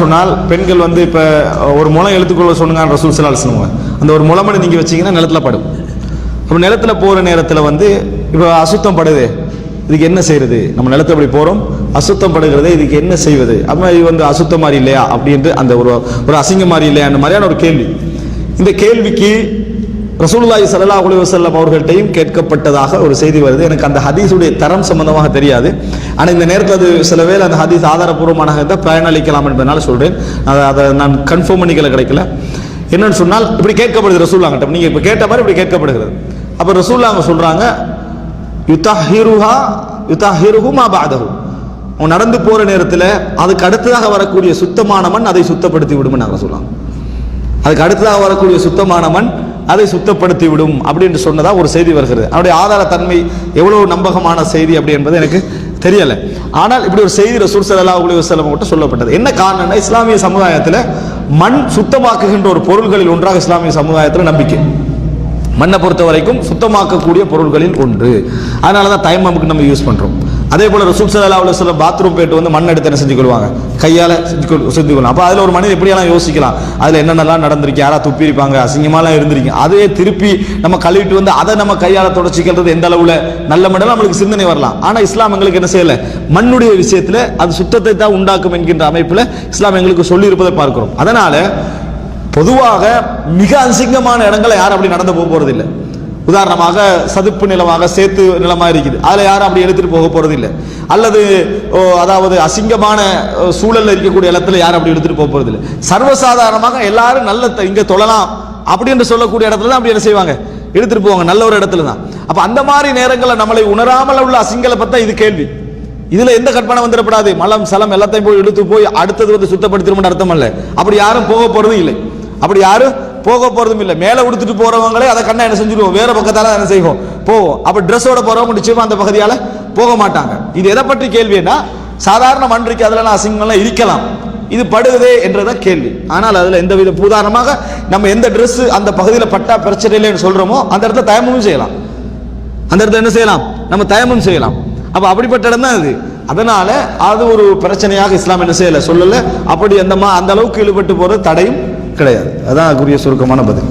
சொன்னால் பெண்கள் வந்து இப்போ ஒரு முளம் எழுத்துக்கொள்ள சொன்னாங்க ரசூல் சலால் சொல்லுவாங்க. அந்த ஒரு முளமணி நீங்கள் வச்சீங்கன்னா நிலத்துல படும். அப்போ நிலத்துல போகிற நேரத்தில் வந்து இப்போ அசுத்தம் படுது. இதுக்கு என்ன செய்யறது நம்ம நிலத்தை அப்படி போகிறோம் அசுத்தம் படுகிறது இதுக்கு என்ன செய்வது? அப்போ இது வந்து அசுத்தம் மாதிரி இல்லையா? அப்படின்ட்டு அந்த ஒரு ஒரு அசிங்கம் மாதிரி இல்லையா? அந்த மாதிரியான ஒரு கேள்வி. இந்த கேள்விக்கு ரசூலுல்லாஹி சல்லா அலி வசல்லம் அவர்கள்ட்டையும் கேட்கப்பட்டதாக ஒரு செய்தி வருது. எனக்கு அந்த ஹதீஸுடைய தரம் சம்பந்தமாக தெரியாது. ஆனால் இந்த நேரத்தில் அது சில வேலை அந்த ஹதீஸ் ஆதாரபூர்வமாக இருந்தால் பயனளிக்கலாம் என்பதனால சொல்கிறேன் அதை அதை நான் கன்ஃபார்ம் பண்ணிக்கல கிடைக்கல. என்னன்னு சொன்னால் இப்படி கேட்கப்படுது ரசூல்லாங்கிட்ட நீங்கள் இப்போ கேட்ட மாதிரி இப்படி கேட்கப்படுகிறது. அப்ப ரசூல்லாங்க சொல்கிறாங்க யுத்தஹிருஹா யுத்தஹிருஹு மா பாதஹு அவன் நடந்து போகிற நேரத்தில் அதுக்கு அடுத்ததாக வரக்கூடிய சுத்தமான மண் அதை சுத்தப்படுத்தி விடும் நாங்கள் சொல்லலாம் அதுக்கு அடுத்ததாக வரக்கூடிய சுத்தமான மண் அதை சுத்தப்படுத்தி விடும் அப்படின்னு சொன்னதா ஒரு செய்தி வருகிறது. அவருடைய ஆதாரத்தன்மை எவ்வளவு நம்பகமான செய்தி அப்படி என்பது எனக்கு தெரியல. ஆனால் இப்படி ஒரு செய்தி ரசூல் சல்லா அலைஹி வசலம் மட்டும் சொல்லப்பட்டது. என்ன காரணம்னா இஸ்லாமிய சமுதாயத்தில் மண் சுத்தமாக்குகின்ற ஒரு பொருள்களில் ஒன்றாக இஸ்லாமிய சமுதாயத்தில் நம்பிக்கை. மண்ணை பொறுத்த வரைக்கும் சுத்தமாக்கக்கூடிய பொருள்களில் ஒன்று. அதனால தான் தைமமுக்கு நம்ம யூஸ் பண்ணுறோம் அதே போல ரசூல் ஸல்லல்லாஹு அலைஹி வஸல்லம் பாத்ரூம் போயிட்டு வந்து மண் எடுத்து என்ன செஞ்சு கொள்வாங்க? கையால் செஞ்சு செஞ்சு கொள்ளும் அப்போ அதில் ஒரு மனிதன் எப்படியெல்லாம் யோசிக்கலாம்? அதில் என்னென்னலாம் நடந்திருக்கு? யாராவது துப்பியிருப்பாங்க? அசிங்கமாலாம் இருந்திருக்கு அதே திருப்பி நம்ம கழுவிட்டு வந்து அதை நம்ம கையால் தொடச்சிக்கிறது எந்த அளவில் நல்ல மண்டலம்? நம்மளுக்கு சிந்தனை வரலாம். ஆனால் இஸ்லாம் எங்களுக்கு என்ன செய்யலை? மண்ணுடைய விஷயத்தில் அது சுத்தத்தை தான் உண்டாக்கும் என்கின்ற அமைப்பில் இஸ்லாம் எங்களுக்கு சொல்லியிருப்பதை பார்க்கிறோம். பொதுவாக மிக அசிங்கமான இடங்களை யாரும் அப்படி நடந்து போக போறது இல்லை உதாரணமாக சதுப்பு நிலமாக சேத்து நிலமாக இருக்குது. அதில் யாரும் அப்படி எடுத்துகிட்டு போக போகிறது இல்லை அல்லது ஓ, அதாவது அசிங்கமான சூழலில் இருக்கக்கூடிய இடத்துல யாரும் அப்படி எடுத்துட்டு போக போகிறது இல்லை சர்வசாதாரணமாக எல்லாரும் நல்ல இங்கே தொழலாம். அப்படின்னு சொல்லக்கூடிய இடத்துல தான் அப்படி என்ன செய்வாங்க? எடுத்துட்டு போவாங்க. நல்ல ஒரு இடத்துல தான். அப்போ அந்த மாதிரி நேரங்களில் நம்மளை உணராமல் உள்ள அசிங்கலை பற்றி இது கேள்வி. இதுல எந்த கற்பனை வந்துடப்படாது. மலம் சலம் எல்லாத்தையும் போய் எடுத்து போய் அடுத்தது வந்து சுத்தப்படுத்திடும் அர்த்தம் அல்ல. அப்படி யாரும் போக போறதும் இல்லை அப்படி யாரும் போக போறதும் இல்லை. மேலே உடுத்துட்டு போறவங்களே அதை கண்ணா என்ன செஞ்சிருவோம். வேற பக்கத்தால என்ன செய்வோம். போவோம். அப்ப ட்ரெஸ்ஸோட போறவங்க நிச்சயமா அந்த பகுதியால போக மாட்டாங்க. இது எதை பற்றி கேள்வின்னா சாதாரண மன்றிக்கு அதுல அசிங்கம்லாம் இருக்கலாம். இது படுகுதே என்றதான் கேள்வி. ஆனால் அதுல எந்த வித உதாரணமாக நம்ம எந்த ட்ரெஸ் அந்த பகுதியில் பட்டா பிரச்சனை இல்லைன்னு சொல்றோமோ அந்த இடத்துல தயமும் செய்யலாம். அந்த இடத்துல என்ன செய்யலாம்? நம்ம தயமும் செய்யலாம். அப்ப அப்படிப்பட்ட இடம் தான் அது அதனால அது ஒரு பிரச்சனையாக இஸ்லாம் என்ன செய்யல சொல்லல. அப்படி அந்த மா- அந்த அளவுக்கு இழுபட்டு போறது தடையும் கிடையாது. அதான் அதுக்குரிய சுருக்கமான பதில்.